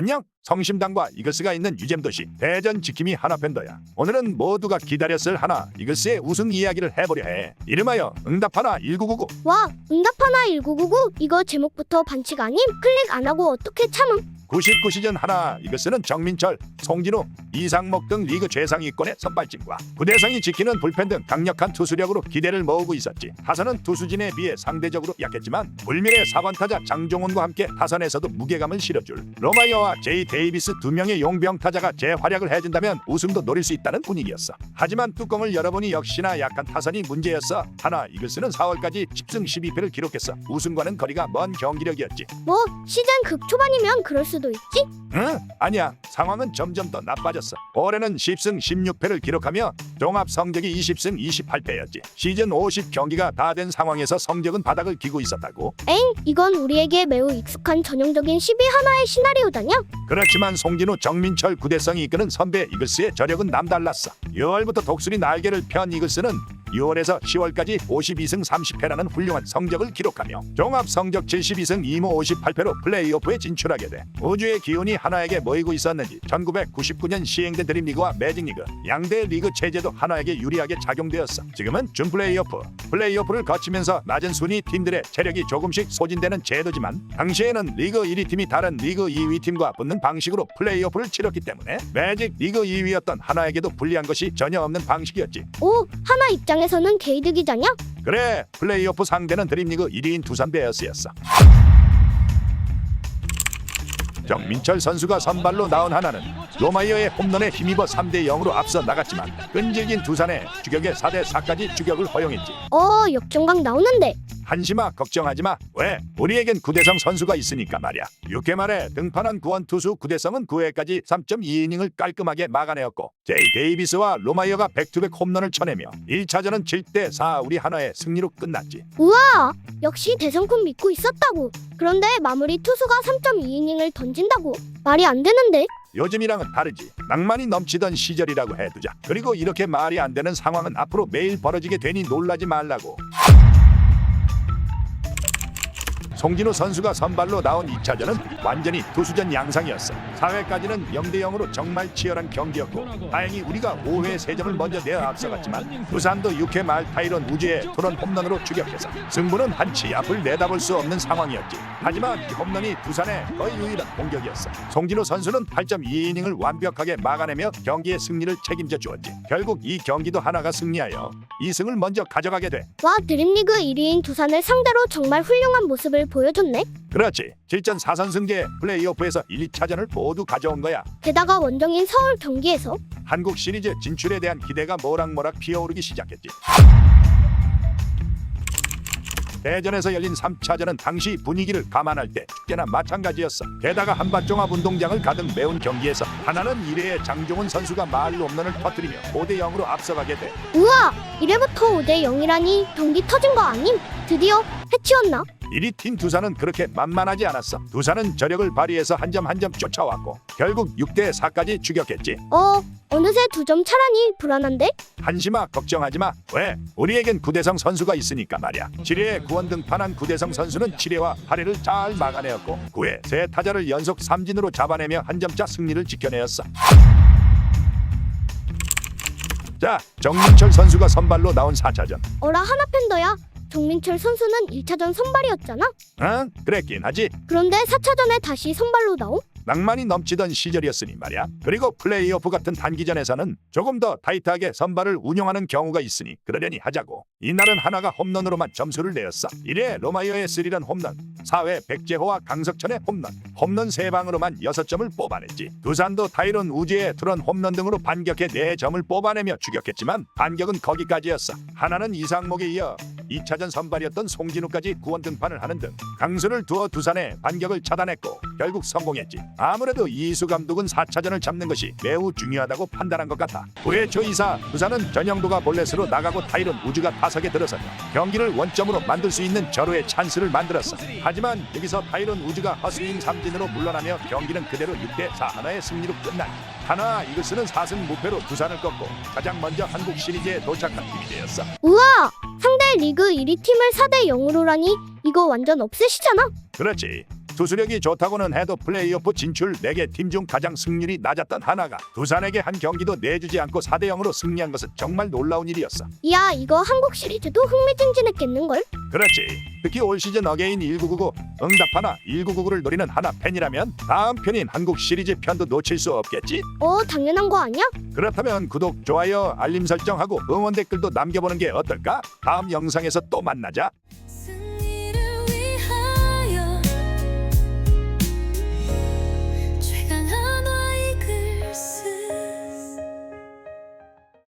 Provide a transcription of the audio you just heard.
안녕. 성심당과 이글스가 있는 유잼도시 대전 지킴이 하나팬더야. 오늘은 모두가 기다렸을 하나 이글스의 우승 이야기를 해보려 해. 이름하여 응답하나 1999 와, 응답하나 1999 이거 제목부터 반칙 아님? 클릭 안 하고 어떻게 참음? 99 시즌 하나 이글스는 정민철, 송진우, 이상목 등 리그 최상위권의 선발진과 구대성이 지키는 불펜 등 강력한 투수력으로 기대를 모으고 있었지. 타선은 투수진에 비해 상대적으로 약했지만 불밀의 4번 타자 장종훈과 함께 타선에서도 무게감을 실어줄 로마이어와 제이 데이비스 두 명의 용병 타자가 재활약을 해준다면 우승도 노릴 수 있다는 분위기였어. 하지만 뚜껑을 열어보니 역시나 약한 타선이 문제였어. 하나 이글스는 4월까지 10승 12패를 기록했어. 우승과는 거리가 먼 경기력이었지. 뭐, 시즌 극 초반이면 그럴 수도 있지? 응? 아니야. 상황은 점점 더 나빠졌어. 올해는 10승 16패를 기록하며 종합 성적이 20승 28패였지. 시즌 50 경기가 다 된 상황에서 성적은 바닥을 기고 있었다고. 엥, 이건 우리에게 매우 익숙한 전형적인 12 하나의 시나리오다냐? 그렇지만 송진우, 정민철, 구대성이 이끄는 선배 이글스의 저력은 남달랐어. 6월부터 독수리 날개를 편 이글스는 6월에서 10월까지 52승 30패라는 훌륭한 성적을 기록하며 종합 성적 72승 2무 58패로 플레이오프에 진출하게 돼 우주의 기운이 하나에게 모이고 있었는지 1999년 시행된 드림리그와 매직리그 양대 리그 체제도 하나에게 유리하게 작용되었어. 지금은 준플레이오프. 플레이오프를 거치면서 낮은 순위 팀들의 체력이 조금씩 소진되는 제도지만 당시에는 리그 1위 팀이 다른 리그 2위 팀과 붙는 방식으로 플레이오프를 치렀기 때문에 매직 리그 2위였던 하나에게도 불리한 것이 전혀 없는 방식이었지. 오, 하나 입장에 서는 개이득이자냐? 그래 플레이오프 상대는 드림리그 1위인 두산 베어스였어 정민철 선수가 선발로 나온 하나는 로마이어의 홈런에 힘입어 3대 0으로 앞서 나갔지만 끈질긴 두산의 추격에 4대 4까지 추격을 허용했지 어, 역전각 나오는데. 한심아 걱정하지 마. 왜? 우리에겐 구대성 선수가 있으니까 말이야. 6회 말에 등판한 구원 투수 구대성은 9회까지 3.2이닝을 깔끔하게 막아내었고 제이 데이비스와 로마이어가 백투백 홈런을 쳐내며 1차전은 7대 4 우리 하나의 승리로 끝났지. 우와, 역시 대성군 믿고 있었다고. 그런데 마무리 투수가 3.2이닝을 던진다고. 말이 안 되는데. 요즘이랑은 다르지. 낭만이 넘치던 시절이라고 해두자. 그리고 이렇게 말이 안 되는 상황은 앞으로 매일 벌어지게 되니 놀라지 말라고 송진우 선수가 선발로 나온 2차전은 완전히 투수전 양상이었어. 4회까지는 0대 0으로 정말 치열한 경기였고 다행히 우리가 5회 3점을 먼저 내어 앞서갔지만 부산도 6회 말 타이런 우주의 투런 홈런으로 추격해서 승부는 한치 앞을 내다볼 수 없는 상황이었지. 하지만 이 홈런이 두산의 거의 유일한 공격이었어. 송진우 선수는 8.2이닝을 완벽하게 막아내며 경기의 승리를 책임져 주었지. 결국 이 경기도 하나가 승리하여 2승을 먼저 가져가게 돼. 와, 드림리그 1위인 두산을 상대로 정말 훌륭한 모습을 보여줬네. 그렇지 7전 4선승제 플레이오프에서 1, 2차전을 모두 가져온 거야 게다가 원정인 서울 경기에서 한국 시리즈 진출에 대한 기대가 모락모락 피어오르기 시작했지 대전에서 열린 3차전은 당시 분위기를 감안할 때 꽤나 마찬가지였어. 게다가 한밭종합 운동장을 가득 메운 경기에서 하나는 1회에 장종훈 선수가 말로 홈런을 터뜨리며 5대 0으로 앞서가게 돼. 우와, 이래부터 5대 0이라니 경기 터진 거 아님? 드디어 해치웠나? 1위 팀 두산은 그렇게 만만하지 않았어. 두산은 저력을 발휘해서 한 점 한 점 쫓아왔고 결국 6대 4까지 추격했지. 어, 어느새 두 점 차라니 불안한데? 한심아 걱정하지 마. 왜? 우리에겐 구대성 선수가 있으니까 말이야. 7회에 구원 등판한 구대성 선수는 7회와 8회를 잘 막아내었고 9회 세 타자를 연속 삼진으로 잡아내며 한 점차 승리를 지켜내었어. 자, 정민철 선수가 선발로 나온 4차전. 어라 하나 팬더야. 정민철 선수는 1차전 선발이었잖아. 응? 그랬긴 하지. 그런데 4차전에 다시 선발로 나옴? 낭만이 넘치던 시절이었으니 말이야. 그리고 플레이오프 같은 단기전에서는 조금 더 타이트하게 선발을 운용하는 경우가 있으니 그러려니 하자고. 이날은 하나가 홈런으로만 점수를 내었어. 1회 로마이어의 스리런 홈런, 4회 백재호와 강석천의 홈런, 홈런 3방으로만 6점을 뽑아냈지. 두산도 타이론 우지의 투런 홈런 등으로 반격해 4점을 뽑아내며 추격했지만 반격은 거기까지였어. 하나는 이상목에 이어 2차전 선발이었던 송진우까지 구원 등판을 하는 등 강수를 두어 두산의 반격을 차단했고 결국 성공했지. 아무래도 이수 감독은 4차전을 잡는 것이 매우 중요하다고 판단한 것 같아. 9회 초 2사 두산은 전영도가 볼넷으로 나가고 타이론 우주가 타석에 들어서며 경기를 원점으로 만들 수 있는 절호의 찬스를 만들었어. 하지만 여기서 타이론 우주가 허스윙 삼진으로 물러나며 경기는 그대로 6대 4 하나의 승리로 끝났지. 하나 이글스는 4승 무패로 두산을 꺾고 가장 먼저 한국 시리즈에 도착한 팀이 되었어. 우와! 상대 리그 1위 팀을 4대 0으로라니 이거 완전 없애시잖아. 그렇지. 투수력이 좋다고는 해도 플레이오프 진출 4개 팀 중 가장 승률이 낮았던 하나가 두산에게 한 경기도 내주지 않고 4대 0으로 승리한 것은 정말 놀라운 일이었어. 이야 이거 한국 시리즈도 흥미진진했겠는걸? 그렇지. 특히 올 시즌 어게인 1999 응답하나 1999를 노리는 하나 팬이라면 다음 편인 한국 시리즈 편도 놓칠 수 없겠지? 어 당연한 거 아니야? 그렇다면 구독, 좋아요, 알림 설정하고 응원 댓글도 남겨보는 게 어떨까? 다음 영상에서 또 만나자.